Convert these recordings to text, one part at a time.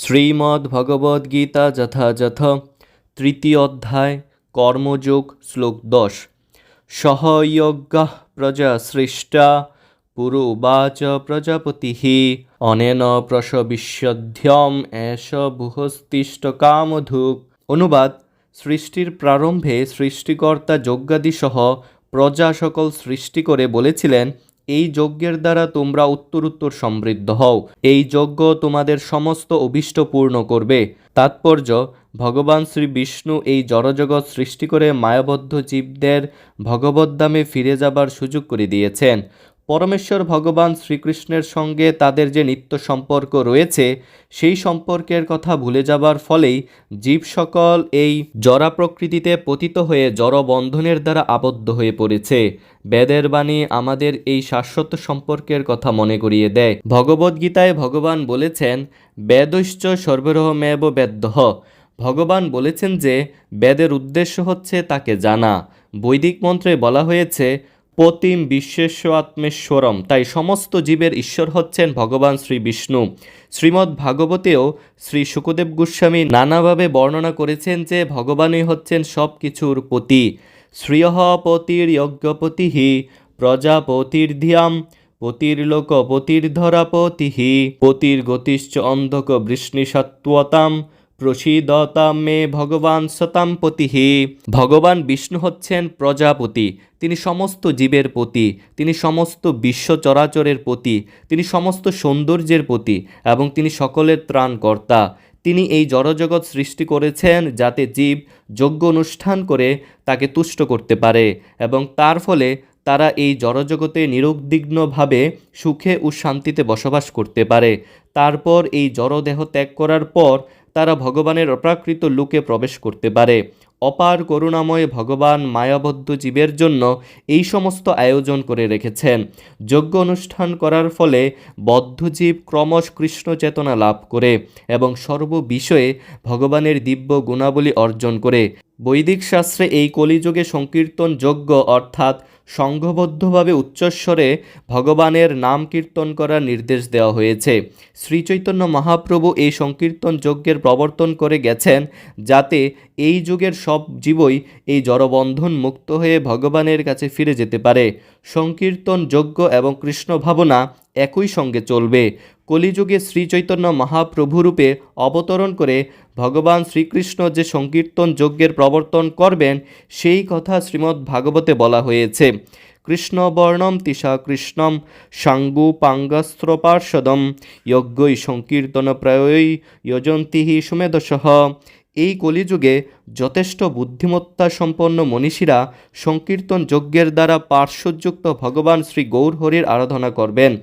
শ্রীমদ্ ভগবদ্গীতা যথাযথ, তৃতীয় অধ্যায়, কর্মযোগ, শ্লোক দশ। সহযজ্ঞ প্রজা সৃষ্টা, পুরুবাচ প্রজাপতি। অনেন প্রসবিষ্যধ্যম এষ বুহস্তিষ্ঠ কামধুক। অনুবাদ, সৃষ্টির প্রারম্ভে সৃষ্টিকর্তা যজ্ঞাদিসহ প্রজা সকল সৃষ্টি করে বলেছিলেন এই যজ্ঞের দ্বারা তোমরা উত্তর উত্তর সমৃদ্ধ হও। এই যজ্ঞ তোমাদের সমস্ত অভীষ্ট পূর্ণ করবে। তাৎপর্য, ভগবান শ্রী বিষ্ণু এই জড়জগৎ সৃষ্টি করে মায়াবদ্ধ জীবদের ভগবদ্ধামে ফিরে যাবার সুযোগ করে দিয়েছেন। পরমেশ্বর ভগবান শ্রীকৃষ্ণের সঙ্গে তাদের যে নিত্য সম্পর্ক রয়েছে, সেই সম্পর্কের কথা ভুলে যাবার ফলেই জীব সকল এই জরা প্রকৃতিতে পতিত হয়ে জড়বন্ধনের দ্বারা আবদ্ধ হয়ে পড়েছে। বেদের বাণী আমাদের এই শাশ্বত সম্পর্কের কথা মনে করিয়ে দেয়। ভগবদ্গীতায় ভগবান বলেছেন, বেদৈশ্চ সর্বরহমেব বেদ্যহ ভগবান বলেছেন যে, বেদের উদ্দেশ্য হচ্ছে তাকে জানা। বৈদিক মন্ত্রে বলা হয়েছে পতিম বিশ্বেশ্ব আত্মেশ্বরম তাই সমস্ত জীবের ঈশ্বর হচ্ছেন ভগবান শ্রী বিষ্ণু। শ্রীমদ্ ভাগবতেও শ্রী সুখদেব গোস্বামী নানাভাবে বর্ণনা করেছেন যে ভগবানই হচ্ছেন সব কিছুর পতি। শ্রিয়ঃ পতির যজ্ঞপতি প্রজাপতির ধিয়াম পতির্লোক পতির্ধরাপতি পতির গতিশ্চ অন্ধক বৃষ্ণিসত্ত্বতাম প্রসীদতাম মে ভগবান সতাম পতিঃ ভগবান বিষ্ণু হচ্ছেন প্রজাপতি, তিনি সমস্ত জীবের পতি, তিনি সমস্ত বিশ্ব চরাচরের পতি, তিনি সমস্ত সৌন্দর্যের পতি এবং তিনি সকলের ত্রাণকর্তা। তিনি এই জড়জগৎ সৃষ্টি করেছেন যাতে জীব যজ্ঞ অনুষ্ঠান করে তাকে তুষ্ট করতে পারে এবং তার ফলে তারা এই জড়জগতে নিরুদ্বিগ্নভাবে সুখে ও শান্তিতে বসবাস করতে পারে। তারপর এই জড়দেহ ত্যাগ করার পর তারা ভগবানের অপ্রাকৃত লোকে প্রবেশ করতে পারে। অপার করুণাময় ভগবান মায়াবদ্ধ জীবের জন্য এই সমস্ত আয়োজন করে রেখেছেন। যজ্ঞ অনুষ্ঠান করার ফলে বদ্ধজীব ক্রমশ কৃষ্ণ চেতনা লাভ করে এবং সর্ববিষয়ে ভগবানের দিব্য গুণাবলী অর্জন করে। বৈদিক শাস্ত্রে এই কলিযুগে সংকীর্তন যজ্ঞ অর্থাৎ সংঘবদ্ধভাবে উচ্চস্বরে ভগবানের নাম কীর্তন করার নির্দেশ দেওয়া হয়েছে। শ্রীচৈতন্য মহাপ্রভু এই সংকীর্তন যজ্ঞের প্রবর্তন করে গেছেন যাতে এই যুগের সব জীবই এই জড়বন্ধন মুক্ত হয়ে ভগবানের কাছে ফিরে যেতে পারে। সংকীর্তন যজ্ঞ এবং কৃষ্ণ ভাবনা একই সঙ্গে চলবে। কলিযুগে শ্রীচৈতন্য মহাপ্রভুরূপে অবতরণ করে ভগবান শ্রীকৃষ্ণ যে সংকীর্তন যজ্ঞের প্রবর্তন করবেন, সেই কথা শ্রীমদ্ ভাগবতে বলা হয়েছে। কৃষ্ণবর্ণম তিশা কৃষ্ণম সাঙ্গু পাঙ্গাস্ত্রপার্ষদম যজ্ঞই সংকীর্তন প্রায়ই যজন্তি সুমেধসহ। এই কলিযুগে যথেষ্ট বুদ্ধিমত্তা সম্পন্ন মনীষীরা সংকীর্তন যজ্ঞের দ্বারা পার্শ্বযুক্ত ভগবান শ্রী গৌরহরির আরাধনা করবেন।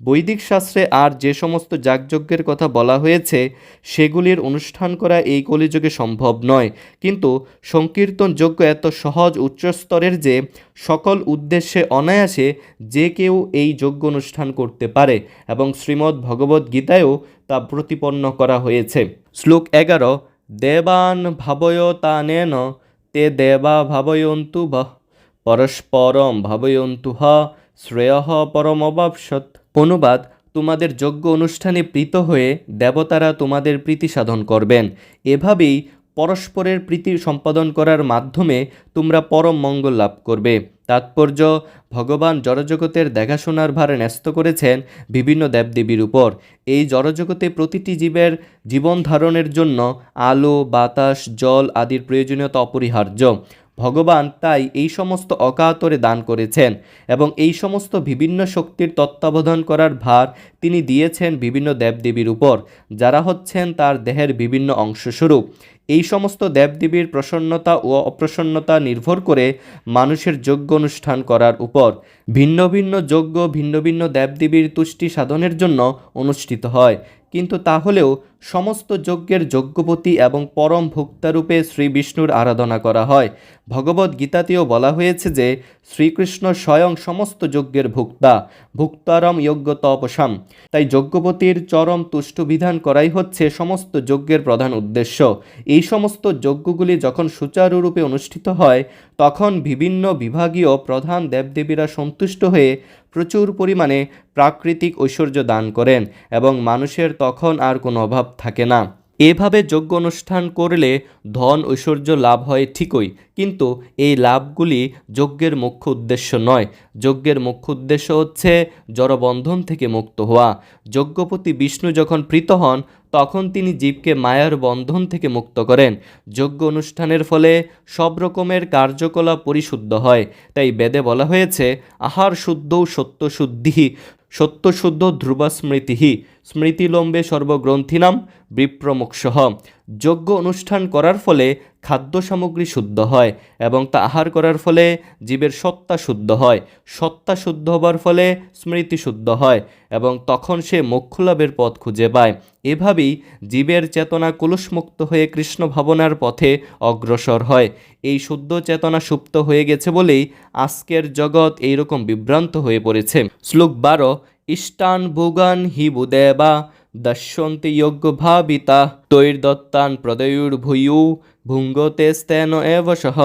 বৈদিক শাস্ত্রে আর যে সমস্ত যাগযজ্ঞের কথা বলা হয়েছে, সেগুলির অনুষ্ঠান করা এই কলিযুগে সম্ভব নয়। কিন্তু সংকীর্তন যজ্ঞ এত সহজ উচ্চস্তরের যে, সকল উদ্দেশ্যে অনায়াসে যে কেউ এই যজ্ঞ অনুষ্ঠান করতে পারে এবং শ্রীমদ্ ভগবদ্ গীতায়ও তা প্রতিপন্ন করা হয়েছে। শ্লোক এগারো, দেবান ভাবয়তানেন তে দেবা ভাবয়ন্তু বহ পরস্পরম ভাবয়ন্তু হ শ্রেয় পরমবাপসৎ অনুবাদ, তোমাদের যজ্ঞ অনুষ্ঠানে প্রীত হয়ে দেবতারা তোমাদের প্রীতি সাধন করবেন। এভাবেই পরস্পরের প্রীতি সম্পাদন করার মাধ্যমে তোমরা পরম মঙ্গল লাভ করবে। তাৎপর্য, ভগবান জড়জগতের দেখাশোনার ভার ন্যস্ত করেছেন বিভিন্ন দেবদেবীর উপর। এই জড়জগতে প্রতিটি জীবের জীবন ধারণের জন্য আলো, বাতাস, জল আদির প্রয়োজনীয়তা অপরিহার্য। ভগবান তাই এই সমস্ত অকাতরে দান করেছেন এবং এই সমস্ত বিভিন্ন শক্তির তত্ত্বাবধান করার ভার তিনি দিয়েছেন বিভিন্ন দেবদেবীর উপর, যারা হচ্ছেন তার দেহের বিভিন্ন অংশস্বরূপ। এই সমস্ত দেবদেবীর প্রসন্নতা ও অপ্রসন্নতা নির্ভর করে মানুষের যজ্ঞ অনুষ্ঠান করার উপর। ভিন্ন ভিন্ন যজ্ঞ, ভিন্ন ভিন্ন দেবদেবীর তুষ্টি সাধনের জন্য অনুষ্ঠিত হয়। কিন্তু তাহলেও সমস্ত যজ্ঞের যজ্ঞপতি এবং পরম ভোক্তারূপে শ্রী বিষ্ণুর আরাধনা করা হয়। ভগবদ গীতাতেও বলা হয়েছে যে, শ্রীকৃষ্ণ স্বয়ং সমস্ত যজ্ঞের ভোক্তা, ভুক্তারম যজ্ঞ তপসাম তাই যজ্ঞপতির চরম তুষ্ট বিধান করাই হচ্ছে সমস্ত যজ্ঞের প্রধান উদ্দেশ্য। এই সমস্ত যজ্ঞগুলি যখন সুচারুরূপে অনুষ্ঠিত হয়, তখন বিভিন্ন বিভাগীয় প্রধান দেবদেবীরা সন্তুষ্ট হয়ে প্রচুর পরিমাণে প্রাকৃতিক ঐশ্বর্য দান করেন এবং মানুষের তখন আর কোনো অভাব থাকে না। এভাবে যোগ্য অনুষ্ঠান করলে ধন ঐশ্বর্য লাভ হয় ঠিকই, কিন্তু এই লাভগুলি যজ্ঞের মুখ্য উদ্দেশ্য নয়। যজ্ঞের মুখ্য উদ্দেশ্য হচ্ছে জড়বন্ধন থেকে মুক্ত হওয়া। যজ্ঞপতি বিষ্ণু যখন প্রীত হন তখন তিনি জীবকে মায়ার বন্ধন থেকে মুক্ত করেন। যোগ্য অনুষ্ঠানের ফলে সব রকমের কার্যকলাপ পরিশুদ্ধ হয়। তাই বেদে বলা হয়েছে, আহার শুদ্ধ সত্য শুদ্ধি সত্যশুদ্ধ ধ্রুবা স্মৃতিহি স্মৃতিলম্বে সর্বগ্রন্থিনাম বিপ্রমোক্ষহ যজ্ঞ অনুষ্ঠান করার ফলে খাদ্য সামগ্রী শুদ্ধ হয় এবং তা আহার করার ফলে জীবের সত্তা শুদ্ধ হয়। সত্তা শুদ্ধ হবার ফলে স্মৃতি শুদ্ধ হয় এবং তখন সে মোক্ষ লাভের পথ খুঁজে পায়। এভাবেই জীবের চেতনা কলুষমুক্ত হয়ে কৃষ্ণ ভাবনার পথে অগ্রসর হয়। এই শুদ্ধ চেতনা সুপ্ত হয়ে গেছে বলেই আজকের জগৎ এইরকম বিভ্রান্ত হয়ে পড়েছে। শ্লোক বারো, ইষ্টান ভোগান হি বুদেবা দশ্যন্তি ভাবিতা, তৈর্দত্তান প্রদয়ুর ভূয়ু, ভুঙ্গতে স্তেন এব সহ।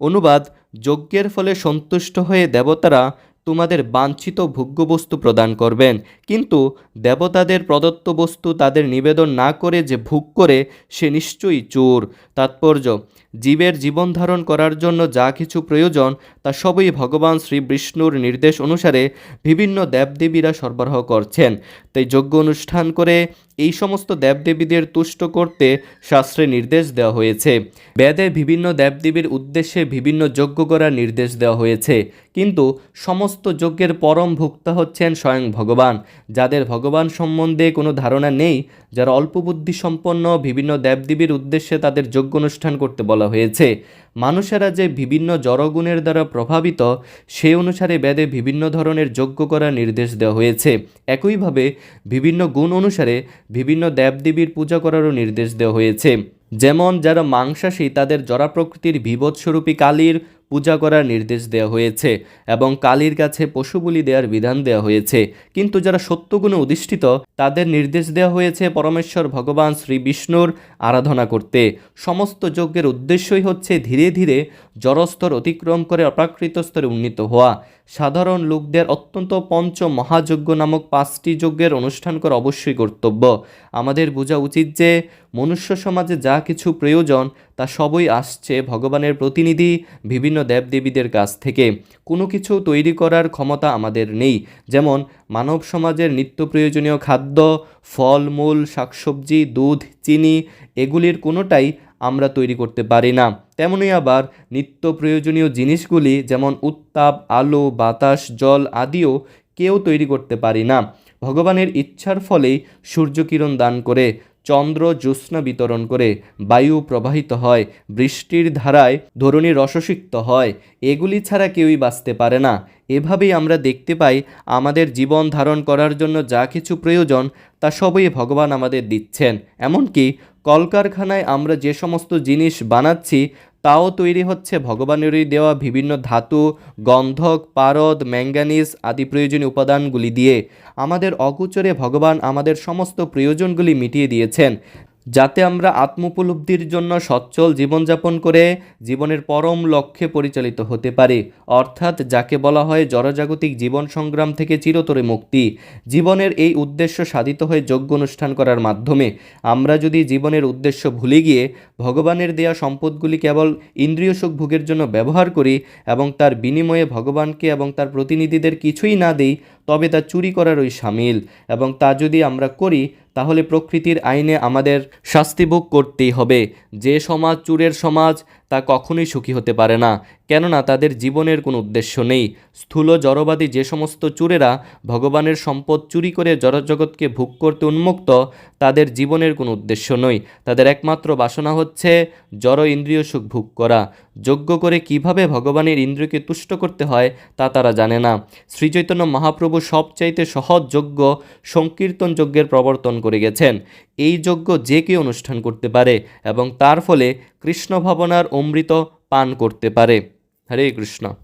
অনুবাদ, যজ্ঞের ফলে সন্তুষ্ট হয়ে দেবতারা তোমাদের বাঞ্ছিত ভোগ্যবস্তু প্রদান করবেন। কিন্তু দেবতাদের প্রদত্ত বস্তু তাদের নিবেদন না করে যে ভোগ করে, সে নিশ্চয়ই চোর। তাৎপর্য জীবের জীবন ধারণ করার জন্য যা কিছু প্রয়োজন, তা সবই ভগবান শ্রী বিষ্ণুর নির্দেশ অনুসারে বিভিন্ন দেবদেবীরা সরবরাহ করছেন। তাই যজ্ঞ অনুষ্ঠান করে এই সমস্ত দেবদেবীদের তুষ্ট করতে শাস্ত্রে নির্দেশ দেওয়া হয়েছে। বেদে বিভিন্ন দেবদেবীর উদ্দেশ্যে বিভিন্ন যজ্ঞ করার নির্দেশ দেওয়া হয়েছে। কিন্তু সমস্ত যজ্ঞের পরম ভোক্তা হচ্ছেন স্বয়ং ভগবান, যাদের ভগবান সম্বন্ধে কোনো ধারণা নেই, যারা অল্প বুদ্ধি সম্পন্ন বিভিন্ন দেবদেবীর উদ্দেশ্যে তাদের যজ্ঞ অনুষ্ঠান করতে বলা হয়েছে, মানুষেরা যে বিভিন্ন জড়গুণের দ্বারা প্রভাবিত, সে অনুসারে বেদে বিভিন্ন ধরনের যজ্ঞ করার নির্দেশ দেওয়া হয়েছে। একইভাবে, বিভিন্ন গুণ অনুসারে বিভিন্ন দেবদেবীর পূজা করারও নির্দেশ দেওয়া হয়েছে। যেমন, যারা মাংসাশী, তাদের জরা প্রকৃতির বিভৎস্বরূপী কালীর পূজা করার নির্দেশ দেওয়া হয়েছে এবং কালীর কাছে পশু বলি দেওয়ার বিধান দেওয়া হয়েছে। কিন্তু যারা সত্যগুণে অধিষ্ঠিত, তাদের নির্দেশ দেওয়া হয়েছে পরমেশ্বর ভগবান শ্রী বিষ্ণুর আরাধনা করতে। সমস্ত যজ্ঞের উদ্দেশ্যই হচ্ছে ধীরে ধীরে জড়স্তর অতিক্রম করে অপ্রাকৃত স্তরে উন্নীত হওয়া। সাধারণ লোকদের অত্যন্ত পঞ্চ মহাযজ্ঞ নামক পাঁচটি যজ্ঞের অনুষ্ঠান করা অবশ্যই কর্তব্য। আমাদের বোঝা উচিত যে, মনুষ্য সমাজে যা কিছু প্রয়োজন, তা সবই আসছে ভগবানের প্রতিনিধি, বিভিন্ন দেবদেবীদের কাছ থেকে। কোনো কিছু তৈরি করার ক্ষমতা আমাদের নেই। যেমন, মানব সমাজের নিত্য প্রয়োজনীয় খাদ্য, ফল, মূল, শাকসবজি, দুধ, চিনি, এগুলির কোনোটাই আমরা তৈরি করতে পারি না। তেমনই আবার নিত্য প্রয়োজনীয় জিনিসগুলি যেমন উত্তাপ, আলো, বাতাস, জল আদিও কেউ তৈরি করতে পারি না। ভগবানের ইচ্ছার ফলেই সূর্যকিরণ দান করে, চন্দ্র জ্যোৎস্না বিতরণ করে, বায়ু প্রবাহিত হয়, বৃষ্টির ধারায় ধরণী রসসিক্ত হয়, এগুলি ছাড়া কেউই বাঁচতে পারে না। এভাবেই আমরা দেখতে পাই আমাদের জীবন ধারণ করার জন্য যা কিছু প্রয়োজন তা সবই ভগবান আমাদের দিচ্ছেন। এমনকি কলকারখানায় আমরা যে সমস্ত জিনিস বানাচ্ছি, তাও তৈরি হচ্ছে ভগবানেরই দেওয়া বিভিন্ন ধাতু, গন্ধক, পারদ, ম্যাঙ্গানিজ আদি প্রয়োজনীয় উপাদানগুলি দিয়ে। আমাদের অগোচরে ভগবান আমাদের সমস্ত প্রয়োজনগুলি মিটিয়ে দিয়েছেন। যাতে আমরা আত্মোপলব্ধির জন্য সচ্ছল জীবনযাপন করে জীবনের পরম লক্ষ্যে পরিচালিত হতে পারি। অর্থাৎ যাকে বলা হয় জড়জাগতিক জীবন সংগ্রাম থেকে চিরতরে মুক্তি। জীবনের এই উদ্দেশ্য সাধিত হয়ে যজ্ঞ অনুষ্ঠান করার মাধ্যমে আমরা যদি জীবনের উদ্দেশ্য ভুলে গিয়ে ভগবানের দেয়া সম্পদগুলি কেবল ইন্দ্রিয় সুখ ভোগের জন্য ব্যবহার করি এবং তার বিনিময়ে ভগবানকে এবং তার প্রতিনিধিদের কিছুই না দিই তবে তা চুরি করারই সামিল এবং তা যদি আমরা করি, তাহলে প্রকৃতির আইনে আমাদের শাস্তি ভোগ করতেই হবে। যে সমাজ চুরের সমাজ তা কখনোই সুখী হতে পারে না। কেননা তাদের জীবনের কোনো উদ্দেশ্য নেই। স্থূল জড়বাদী যে সমস্ত চুরেরা ভগবানের সম্পদ চুরি করে জড়জগৎকে ভোগ করতে উন্মুক্ত, তাদের জীবনের কোনো উদ্দেশ্য নই তাদের একমাত্র বাসনা হচ্ছে জড় ইন্দ্রিয় সুখ ভোগ করা। যজ্ঞ করে কীভাবে ভগবানের ইন্দ্রিয়কে তুষ্ট করতে হয় তা তারা জানে না। শ্রীচৈতন্য মহাপ্রভু সবচাইতে সহজ যোগ্য সংকীর্তন যজ্ঞের প্রবর্তন করে গেছেন। এই যজ্ঞ যে কেউ অনুষ্ঠান করতে পারে এবং তার ফলে কৃষ্ণ ভাবনার অমৃত পান করতে পারে। হরে কৃষ্ণ।